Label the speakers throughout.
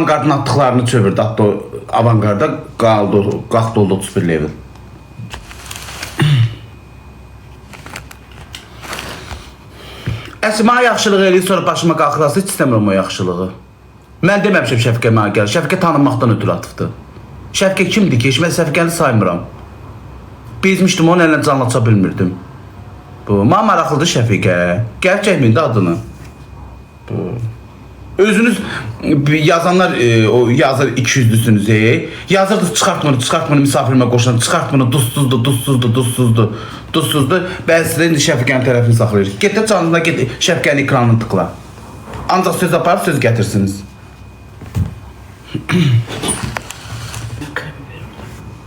Speaker 1: avangardın attıqlarını çevirdi. Hatta o avangardda qaldı, qalxdı oldu 31 level. Əsma yaxşılıq eləyir, sonra başıma qalxırası heç istəmirəm o yaxşılığı. Mən deməmişəm Şəfqə mənə gəl. Şəfqə tanınmaqdan ötürü atıbdı. Şəfqə kimdir ki? Heç mən Şəfqəni saymıram. Bezmişdim, onun əlinə canlaça bilmirdim. Bu, mənə maraqlıdır Şəfiqə. Gəl çəkməyin də adını. Bu. Özünüz e, yazanlar e, o yazır 200'lüsünüz e. Yazırdınız çıxartmanı, çıxartmanı misafirimə qoşan, çıxartmanı duzsuzdu, duzsuzdu, duzsuzdu, duzsuzdu. Bəziləri indi Şəfiqənin tərəfini saxlayır. Get də canına ekranını tıkla. Ancaq söz aparıb söz gətirsiniz.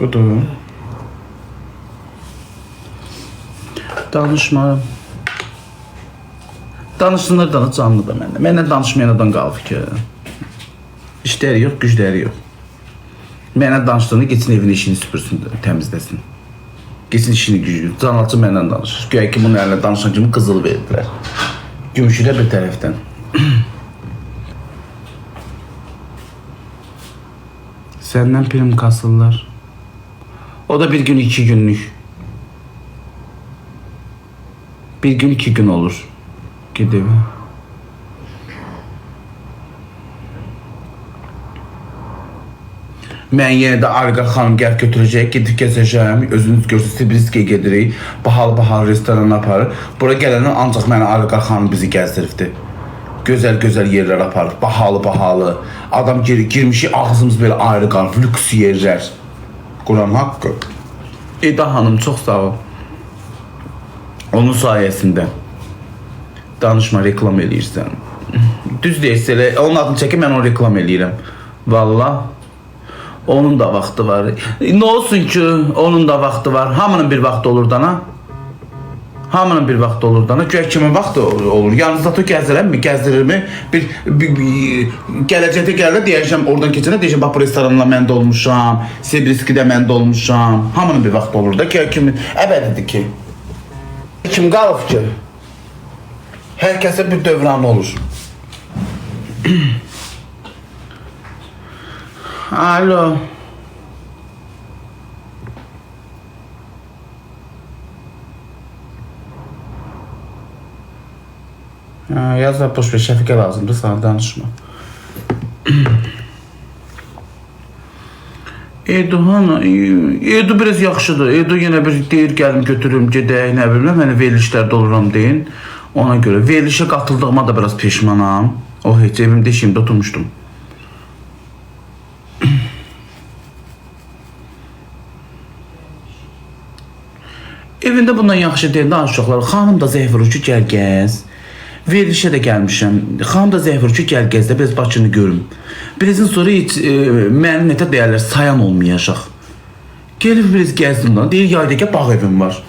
Speaker 1: Budur. Danışmaram. Danışsınlar da canlı da məndə. Mənlə danışmayan adam qalıb ki. İşləri yox, gücləri yox. Mənlə danışdığını geçsin evin işini süpürsün, təmizləsin. Geçsin işini gücünü. Canalçı mənlə danışır. Güya ki bunun əlinə danışan kimi qızıl verdilər. Gümüşü də bir tərəfdən. Səndən prim kasırlar. O da bir gün iki günlük. Bir gün iki gün olur. Gidiyor. Mən yenə də Arqa xanım gəl götürəcək, gedib gəzəcəm. Özünüz görürsünüz, Sibirskiyə gedirik. Bahalı-bahalı restorana aparır. Bura gələndən ancaq mənə Arqa xanım bizi gəzdiribdi. Gözəl-gözəl yerlər aparır. Bahalı-bahalı. Adam geri girmişik, ağzımız belə ayrı qalıb, lüks yerlər. Quran haqqı. Eda xanım çox sağ ol. Onun sayəsində. Danışma, reklam eləyirsən. Düz deyirsən, elə onun adını çəkib mən onu reklam eləyirəm. Vallah. Onun da vaxtı var. Ne olsun ki, onun da vaxtı var. Hamının bir vaxtı olur dana. Hamının bir vaxtı olur dana. Güya kimin vaxtı olur? olur. Yalnız da gəzdirəm mi? Gəzdirirmi? Bir, bir, bir gələcəkdə gəlir deyəcəm, oradan keçəndə deyəcəm, bax bu restoranla mən də olmuşam, Sibriskidə mən də olmuşam. Hamının bir vaxtı olur da ki, kimin əbədidir ki. Kim qalıb ki? Hər kəsə bir dövran olur. Alo. Ha, yaz da boş ver Şəfiqə lazımdır sana danışma. Edu hana, Edu biraz yaxşıdır. Edu yenə bir deyir gəlim götürüm, gedək, nə bilim, mən verilişlərdə oluram deyin. Ona görə verilişə qatıldığıma da biraz peşmanam. O heç evimdə işimdə oturmuşdum. Evində bundan yaxşı deyil, daha uşaqlar. Xanım da zəng vurur ki, gəl gəz. Verilişə də gəlmişəm. Xanım da zəng vurur ki, gəl gəz də biraz Bakını görüm. Birazdan sonra heç e, mənim nətə deyərlər, sayan olmayacaq. Gelib biraz gəzdim lan. Deyir yaydakı bağ evim var.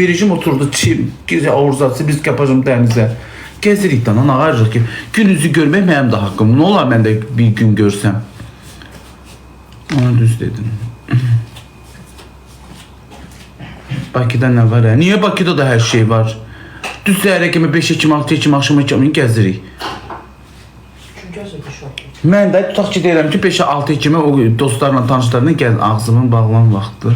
Speaker 1: Vericim oturdu çim, gecə orzası biz dənizə. Gəzirik də lan ağarırıq ki, gün üzü görmək mənim də haqqım. Nə olar mən də bir gün görsəm? Ona düz dedin. Bakıda nə var? Hə? Niyə Bakıda da hər şey var? Düz səhərə kimi 5 Ekim, 6 Ekim, axşama kimi gəzirik. Mən də tutaq ki deyirəm ki 5-6 kimi o dostlarla, tanışlarla gəl ağzımın bağlanan vaxtı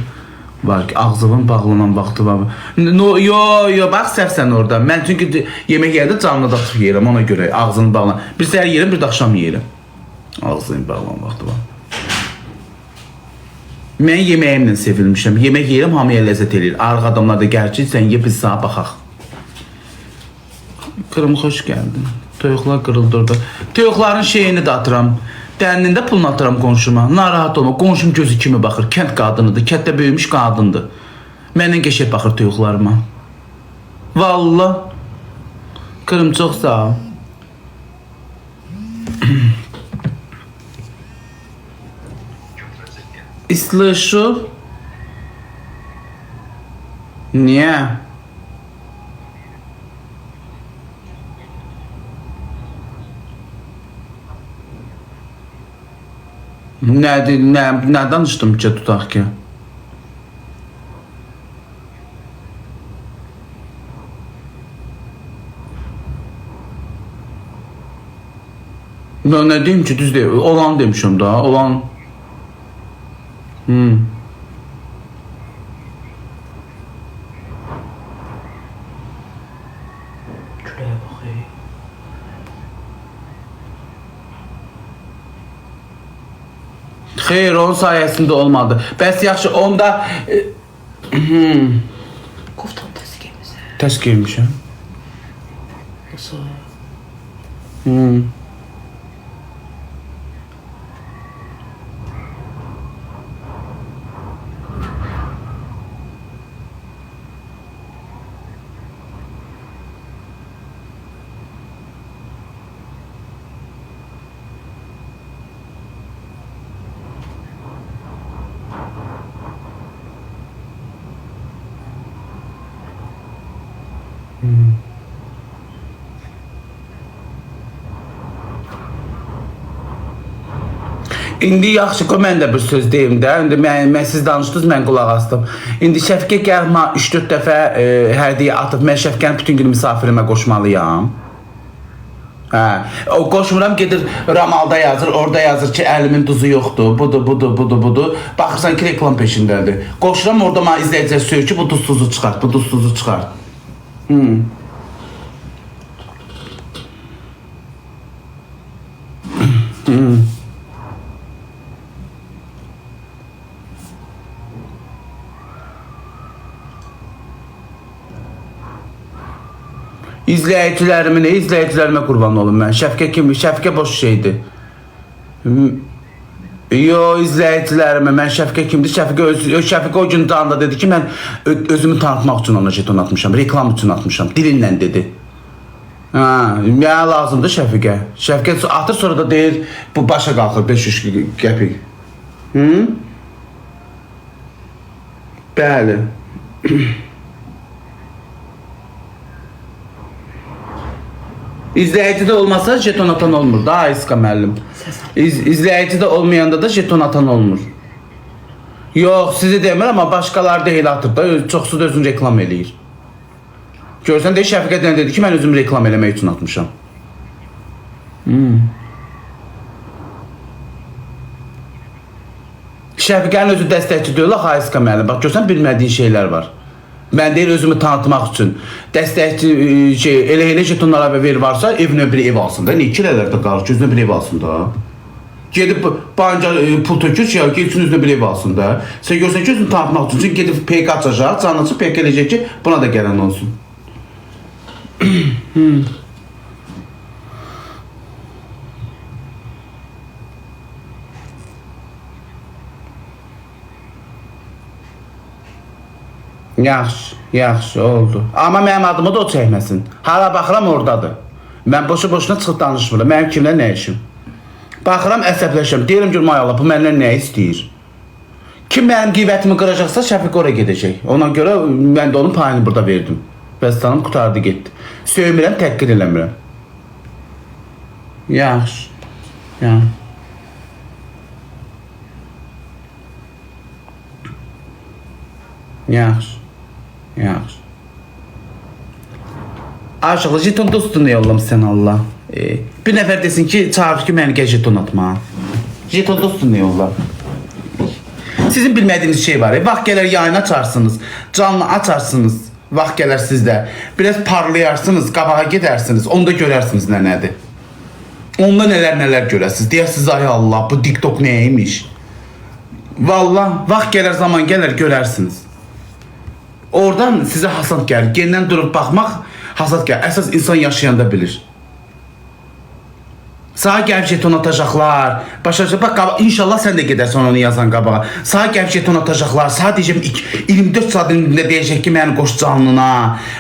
Speaker 1: ki, ağzımın bağlanan vaxtı var. No, yo, yo, bax səhvsən orada. Mən çünki yemək yerdə canlı da tutub yeyirəm ona görə ağzını bağlan. Bir səhər yeyirəm, bir də axşam yeyirəm. Ağzının bağlanan vaxtı var. Mən yeməyimlə sevilmişəm. Yemək yeyirəm, hamıya ləzzət eləyir. Arıq adamlar da gəl ki, sən ye biz sana baxaq. Kırım hoş geldin. Toyuqlar qırıldı orada. Toyuqların şeyini də atıram. Dənində pulunu atıram qonşuma. Narahat olma. Qonşum gözü kimi baxır. Kənd qadınıdır. Kənddə böyümüş qadındır. Məndən qəşəng baxır toyuqlarıma. Vallah. Kırım çox sağ ol. Слышу. Не. Nə, nə, nə danışdım ki, tutaq ki? Ben ne diyeyim ki düz değil. Olan demişim daha. Olan. Hmm. Xeyr, onun sayesinde olmadı. Bəs yaxşı, onda e,
Speaker 2: Koftan təzə geymisən.
Speaker 1: təs girmişəm.
Speaker 2: Nasıl?
Speaker 1: Hmm. İndi yaxşı ki, mən də bir söz deyim də. İndi mən, mən siz danışdınız, mən qulaq asdım. İndi Şəfqə gəlmə 3-4 dəfə e, hədiyyə atıb mən Şəfqənin bütün gün misafirimə qoşmalıyam. Hə, o qoşmuram gedir Ramalda yazır, orada yazır ki, əlimin duzu yoxdur, budur, budur, budur, budur. Baxırsan ki, reklam peşindədir. Qoşuram orada mənə izləyicilər söyür ki, bu duzsuzu çıxart, bu duzsuzu çıxart. Hmm. İzləyicilərimin, izləyicilərimə qurban olum mən. Şəfqə kimi, Şəfqə boş şeydir. M- Yo, izləyicilərimə, mən Şəfqə kimdir? Şəfqə öz, Şəfqə o gün canında dedi ki, mən özümü tanıtmaq üçün ona jeton atmışam, reklam üçün atmışam. Dilinlə dedi. Ha, mənə lazımdır Şəfiqə. Şəfiqə atır sonra da deyir, bu başa qalxır 500 qəpik. Hı? Bəli. İzləyicidə olmasa jeton atan olmur. Daha iska müəllim. İz, izləyicidə olmayanda da jeton atan olmur. Yox, sizi demirəm, amma başqaları deyil atıb da, öz- çoxsu da özünü reklam eləyir. Görsən də Şəfiqə dedi ki, mən özümü reklam eləmək üçün atmışam. Hmm. Şəfiqənin özü dəstəkçi deyil, Ayska müəllim. Bax görsən bilmədiyin şeylər var. Mən deyir özümü tanıtmaq üçün. Dəstəkçi e, şey elə elə jetonlara ver varsa evinə bir ev alsın da. Nə iki elələrdə qalır, gözünə bir ev alsın da. Gedib banca e, pul tökür ki, ya getsin özünə bir ev alsın da. Sən görsən ki, özünü tanıtmaq üçün gedib PK açacaq, canlısı PK eləyəcək ki, buna da gələn olsun. Yaxşı, yaxşı oldu. Amma mənim adımı da o çəkməsin. Hala baxıram oradadır. Mən boşu-boşuna çıxıb danışmıram. Mənim kimlə nə işim? Baxıram əsəbləşirəm. Deyirəm ki, may bu məndən nə istəyir? Kim mənim qiymətimi qıracaqsa Şəfiq ora gedəcək. Ona görə mən də onun payını burada verdim. Bəs tanım qutardı getdi. Söymirəm, təhqir eləmirəm. Yaxşı. Yaxşı. Yaxşı. Yaxşı. Aşıqlı jeton dostunu yollamısan Allah. E, bir nəfər desin ki, çağır ki, məni gəl jeton atma. Jeton dostunu yolla. Sizin bilmədiyiniz şey var. E, vaxt gələr yayını açarsınız, canlı açarsınız. Vaxt gələr sizdə. Biraz parlayarsınız, qabağa gedərsiniz. Onda görərsiniz nə nədir. Onda nələr nələr görəsiniz. Deyəsiniz ay Allah, bu TikTok nəymiş? Vallah, vaxt gələr, zaman gələr görərsiniz. Oradan sizə hasad gəlir. Gendən durub baxmaq hasad gəlir. Əsas insan yaşayanda bilir. Sağa gəlib jeton atacaqlar. Başa bax qaba- inşallah sən də gedərsən onu yazan qabağa. Sağa gəlib jeton atacaqlar. Sadəcə ik- 24 saat öncə deyəcək ki, məni qoş canlına,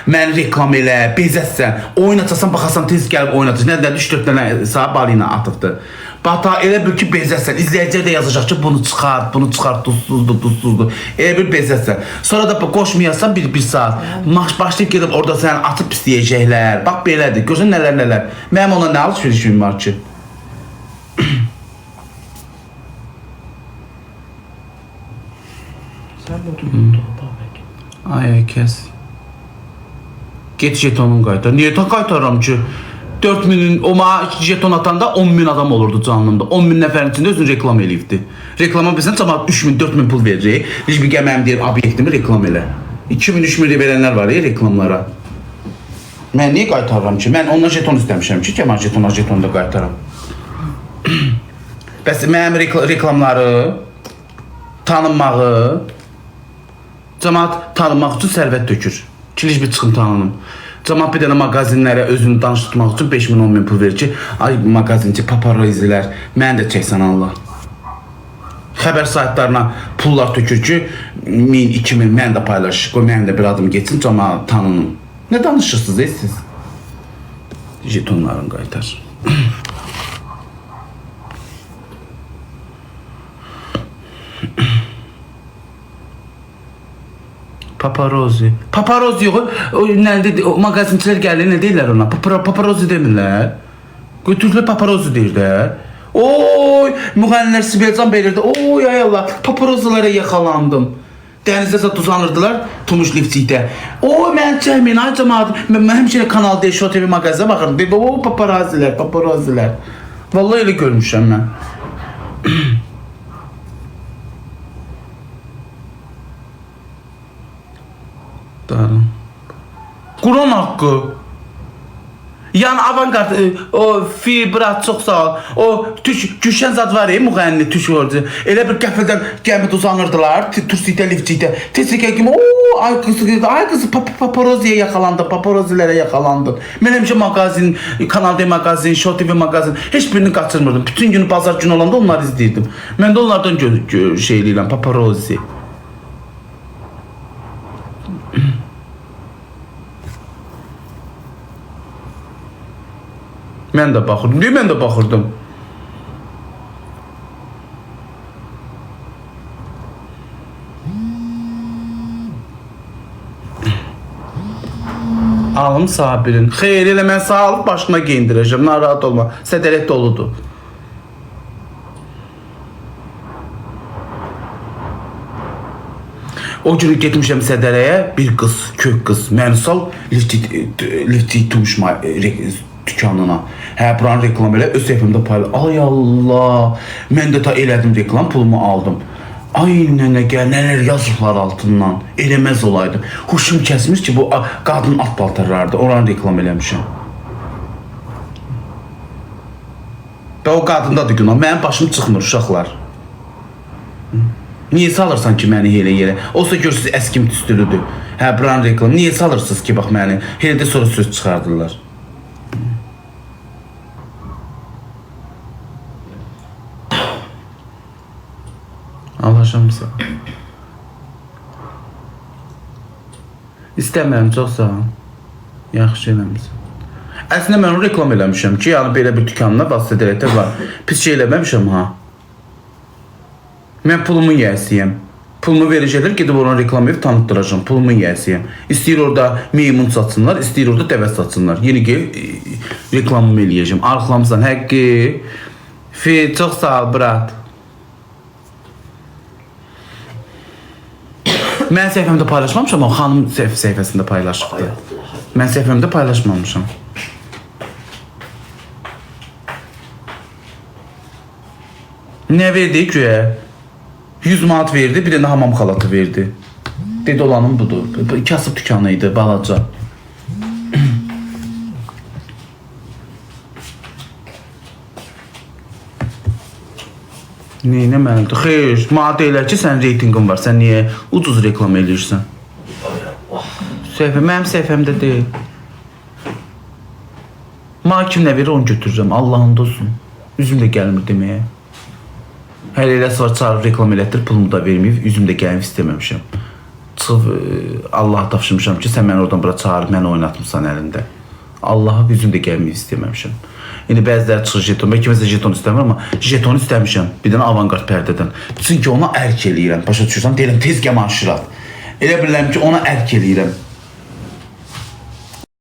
Speaker 1: məni reklam elə, bezətsən. Oyun açasan baxasan tez gəlib açacaq. Nə də 3-4 dənə sağa balina atıbdı. Bata elə bil ki bezətsən. İzləyicilər də yazacaq ki, bunu çıxart, bunu çıxart, duzsuzdur, duzsuzdur. Elə bir bezətsən. Sonra da qoşmayasan bir bir saat. Maç başlayıb gedib orada səni atıb pisləyəcəklər. Bax belədir. Görsən nələr nələr. Mənim ona nə alış-verişim var ki?
Speaker 2: Sən tutdu, Babək.
Speaker 1: Ay ay kes. Get jetonun qaytar. Niyə ta qaytaram ki? 4000'in o ma jeton atanda 10000 adam olurdu canlımda. 10000 nəfərin içində özünü reklam eləyibdi. Reklama bilsən cəmaət 3000, 4000 pul verəcək. Heç bir gəməm deyir, reklam elə. 2000, 3000 verənlər var ya reklamlara. Mən niyə qaytarıram ki? Mən ondan jeton istəmişəm ki, Kemal jetona jeton da qaytaram. Bəs mənim rekl reklamları tanınmağı cəmaət tanınmaq üçün sərvət tökür. Kiliş bir çıxın tanınım. Cəmaət bir dənə mağazinlərə özünü danış tutmaq üçün 5000 10 min pul verir ki, ay mağazinçi paparazilər, mən də çəksən Allah. Xəbər saytlarına pullar tökür ki, 1000, 2000 mən də paylaş, qoy də bir adım getsin, cəmaət tanınım. Nə danışırsınız ey siz? Jetonların qaytar. Paparozi. Paparozi yox. O nədir? O mağazinçilər gəlir, nə deyirlər ona? Papara, paparozi demirlər. Götürürlər paparozi deyirlər. Oy, müğənnilər Sibelcan belirdi. Oy ay Allah, paparozilərə yaxalandım. Dənizdə zət uzanırdılar Tumuş liftçikdə. Oy mən çəkməyin ay cəmaət. Mən, mən həmişə Kanal D Show TV mağazinə baxırdım. Dedim, o paparazilər, paparazilər. Vallahi elə görmüşəm mən. Darım. Kur'an hakkı. Yani avantgard e, o fibra çok sağ ol. O tüş Gülşen zad var ya müğənni tüş ordu. Elə bir qəfildən gəmid uzanırdılar. t- Tursitə liftçikdə. Tezlikə kimi o ay kız ay kız pap paparoziyə yaxalandı. Paparozilərə yaxalandı. Mən həmişə mağazin, Kanal D mağazin, Show TV mağazin heç birini qaçırmırdım. Bütün gün bazar günü olanda onları izləyirdim. Mən də onlardan şey eləyirəm, paparozi. Mən də baxırdım. Niyə mən də baxırdım? Alım sabirin. Xeyr elə mən sağlıq başına geyindirəcəm. Narahat olma. Sədələt doludur. O gün getmişəm Sədərəyə bir qız, kök qız, Mənsal liftik liftik tutmuş dükanına. Hə, buranın reklam elə öz səhifəmdə paylaş. Ay Allah. Mən də ta elədim reklam, pulumu aldım. Ay nənə gəl, nələr yazıblar altından. Eləməz olaydım. Huşum kəsmiş ki, bu qadın at paltarlardı. Oranı reklam eləmişəm. Və o qadındadır günah. Mənim başım çıxmır uşaqlar. Niyə salırsan ki məni elə yerə? Olsa görürsüz əskim tüstülüdür. Hə, buranın reklam. Niyə salırsınız ki bax məni? Elə də sonra söz çıxardırlar. Sizə. İstəmirəm, çox sağ ol. Yaxşı eləmisən. Əslində mən reklam eləmişəm ki, yəni belə bir dükanına vasitələrdə var. Pis şey eləməmişəm ha. Mən pulumun yiyəsiyəm. Pulumu verəcəklər, gedib oranı reklam edib tanıtdıracağam. Pulumun yiyəsiyəm. İstəyir orada meymun satsınlar, istəyir orada dəvə satsınlar. Yeni gel e, reklamımı eləyəcəm. Arxlamısan, həqqi. Fi, çox sağ ol, brat. Mən səhifəmdə paylaşmamışam, o xanım səhif səhifəsində paylaşıbdı. Mən səhifəmdə paylaşmamışam. Nə verdi güya? 100 manat verdi, bir dənə hamam xalatı verdi. Dedi olanın budur. Bu kasıb dükanı idi, balaca. Neyinə mənimdir? Xeyr, mənə deyirlər ki, sənin reytinqin var. Sən niyə ucuz reklam eləyirsən? Səhifə mənim səhifəmdə deyil. Mənə kim nə verir onu götürürəm. Allahın olsun. Üzüm də gəlmir deməyə. Elə sonra çağırıb reklam elətdir, pulumu da verməyib, üzüm də gəlmir istəməmişəm. Çıxıb e, Allah tapşırmışam ki, sən məni oradan bura çağırıb məni oynatmısan əlində. Allaha üzüm də gəlməyib istəməmişəm. İndi bəziləri çıxır jeton, mən kiməsə jeton istəmirəm, amma jeton istəmişəm. Bir dənə avangard pərdədən. Çünki ona ərk eləyirəm. Başa düşürsən? Deyirəm tez gəl marşirat. Elə bilirəm ki, ona ərk eləyirəm.